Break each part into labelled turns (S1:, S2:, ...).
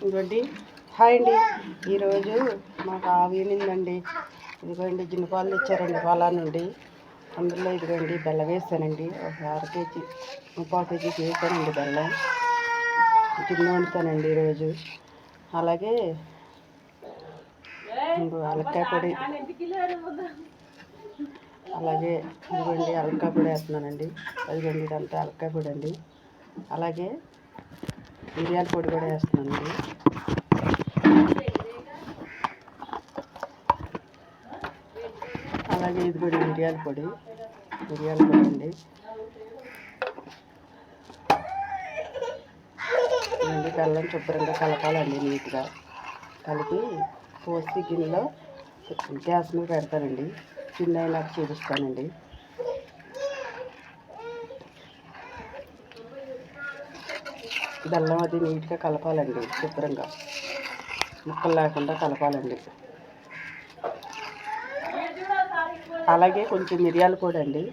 S1: ఇదిగోండి. హాయ్ అండి. ఈరోజు మాకు ఆవినిందండి ఇదిగోండి జిన్ను పాలు తెచ్చారండి పాలా నుండి అందులో ఇదిగోండి బెల్లం వేసానండి. ఒక అర కేజీ ముప్పావు కేజీ వేసానండి బెల్లం. జిన్ను వండుతానండి ఈరోజు. అలాగే అలక్కాయ పొడి. అలాగే ఇదిగోండి అలక్కాయ పొడి వేస్తున్నానండి. అదిగోండి ఇదంతా అలక్కాయ పొడి అండి. అలాగే మిరియాల పొడి కూడా వేస్తున్నాను. అలాగే ఇది కూడా మిరియాల పొడి. మిరియాల పొడి అండి. అండి కళ్ళని శుభ్రంగా కలపాలండి నీట్గా. కలిపి పోసి గిన్నెలో గ్యాస్ మీద పెడతానండి. చిన్న అయినాక చూపిస్తానండి. బెల్లం అది నీట్గా కలపాలండి శుభ్రంగా. ముక్కలు లేకుండా కలపాలండి. అలాగే కొంచెం మిరియాలు కూడా అండి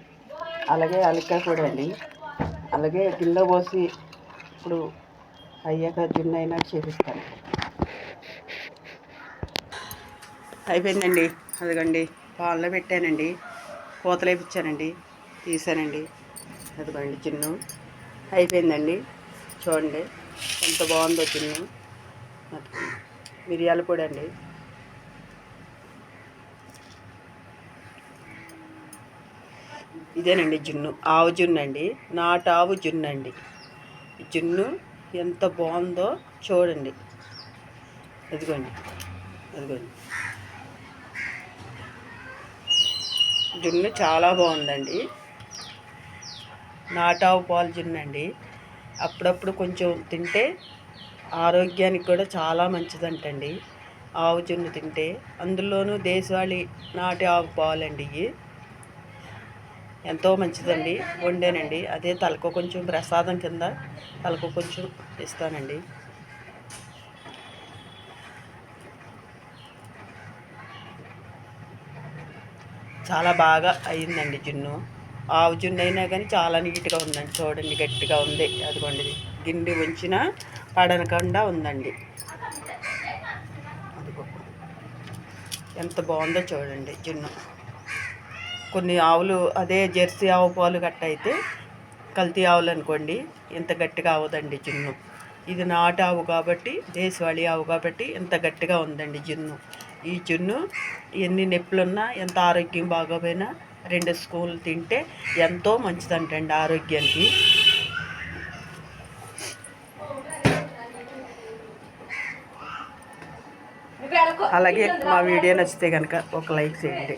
S1: అలాగే అలక్కాయ కూడా అండి. అలాగే గిన్నెలో పోసి ఇప్పుడు అయ్యాక గిన్నె అయినా చేపిస్తాను. అయిపోయిందండి అదిగండి పాలలో పెట్టానండి పూతలు తీసానండి. అదిగోండి చిన్ను. అయిపోయిందండి. చూడండి ఎంత బాగుందో చిన్ను మిరియాల పొడి అండి. ఇదేనండి జున్ను ఆవు జున్ను అండి. నాటు ఆవు జున్ను అండి. జున్ను ఎంత బాగుందో చూడండి. అదిగోండి అదిగోండి. జున్ను చాలా బాగుందండి. నాటావు పాలు జున్ను అండి. అప్పుడప్పుడు కొంచెం తింటే ఆరోగ్యానికి కూడా చాలా మంచిదంటండి. ఆవు జున్ను తింటే అందులోనూ దేశవాళీ నాటి ఆవు పాలండి ఇవి ఎంతో మంచిదండి. వండానండి. అదే తలకు కొంచెం ప్రసాదం కింద తలకు కొంచెం ఇస్తానండి. చాలా బాగా అయిందండి జున్ను. ఆవు జున్ను అయినా కానీ చాలా నీట్గా ఉందండి. చూడండి గట్టిగా ఉంది. అదిగోండి గిండి ఉంచిన పడనకుండా ఉందండి. ఎంత బాగుందో చూడండి జున్ను. కొన్ని ఆవులు అదే జెర్సీ ఆవు పాలు గట్ట అయితే కల్తీ ఆవులు అనుకోండి ఇంత గట్టిగా అవదండి జున్ను. ఇది నాటు ఆవు కాబట్టి దేశవాళీ ఆవు కాబట్టి ఇంత గట్టిగా ఉందండి జున్ను. ఈ జున్ను ఎన్ని నొప్పులున్నా ఎంత ఆరోగ్యం బాగోపోయినా రెండు స్పూన్లు తింటే ఎంతో మంచిదంటండి ఆరోగ్యానికి. అలాగే మా వీడియో నచ్చితే కనుక ఒక లైక్ చేయండి.